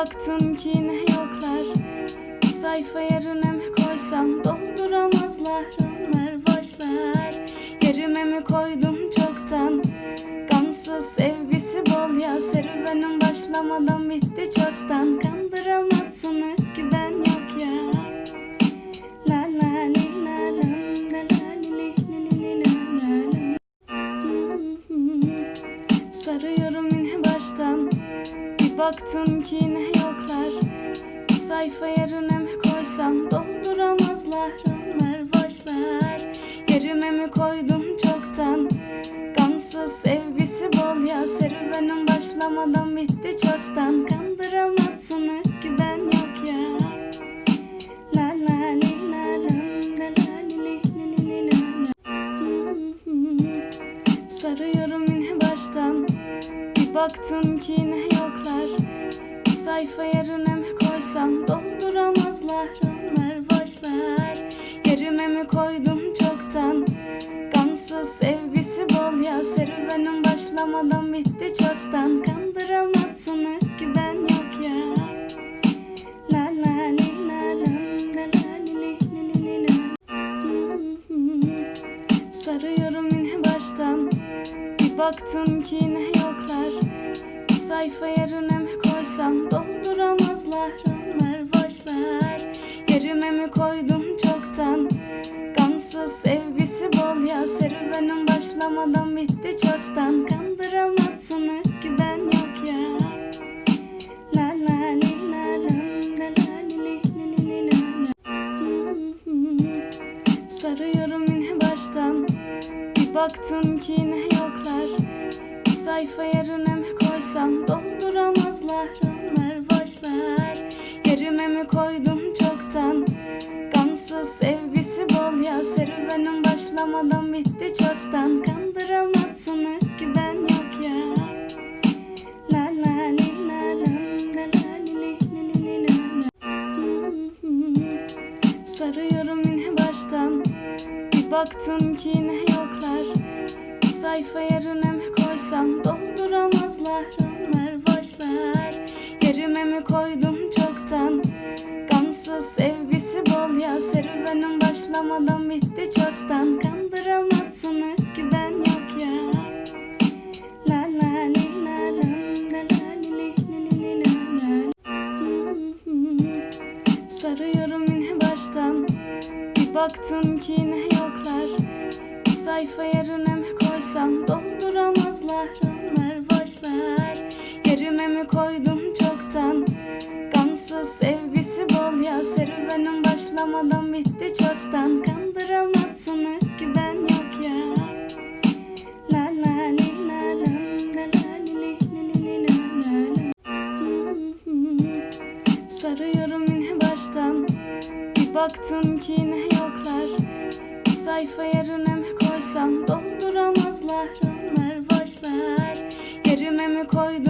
baktım ki yine yoklar. Bir sayfa mi koysam dolduramazlar. Onlar başlar. Yerime mi koydum çoktan? Gamsız sevgisi bol ya. Serüvenim başlamadan bitti çoktan. Kandıramazsınız ki ben yok ya. La la li la lam, la la li li li li la la lam. Sarıyorum yine baştan. Bir baktım ki sayfa yerine mi koysam? Dolduramazlar onlar başlar. Yerime mi koydum çoktan? Gamsız sevgisi bol ya. Serüvenim başlamadan bitti çoktan. Kandıramazsınız ki ben yok ya. La la li la la la li li li la la. Sarıyorum yine baştan. Bir baktım ki yine yoklar. Sayfa yerine mi koysam baktım ki yine yoklar. Bir sayfa yerine mi koysam Dolduramazlar. Onlar başlar Yerime mi koydum çoktan? Gamsız sevgisi bol ya. Serüvenim başlamadan bitti çoktan. Kandıramazsınız ki ben yok ya. La la li la la la li li li la la. Sarıyorum yine baştan. Bir baktım ki yine yoklar Bir sayfa yerine mi koysam Dolduramazlar. Onlar başlar Yerime mi koydum çoktan? Gamsız sevgisi bol ya Serüvenim başlamadan bitti çoktan. Kandıramazsınız ki ben yok ya. La la li la lam, la la li li li li la la. Sarıyorum yine baştan. Bir baktım ki yine Bir sayfa yerine mi koysam? Dolduramazlar onlar başlar. Yerime mi koydum çoktan? Gamsız sevgisi bol ya Serüvenim başlamadan bitti çoktan. Kandıramazsınız ki ben yok ya. La la li la lam, la la li li li li la la. Sarıyorum yine baştan. Bir baktım ki yine yoklar. Sayfa yerine koysam Dolduramazlar onlar başlar. Yerime mi koydum çoktan? Gamsız sevgisi bol ya Serüvenim başlamadan bitti çoktan. Kandıramazsınız ki ben yok ya. La la li la lam, la la li li li li la la la. Sarıyorum yine baştan. Bir baktım ki yine yoklar. Bir sayfa yerine mi koysam Dolduramazlar onlar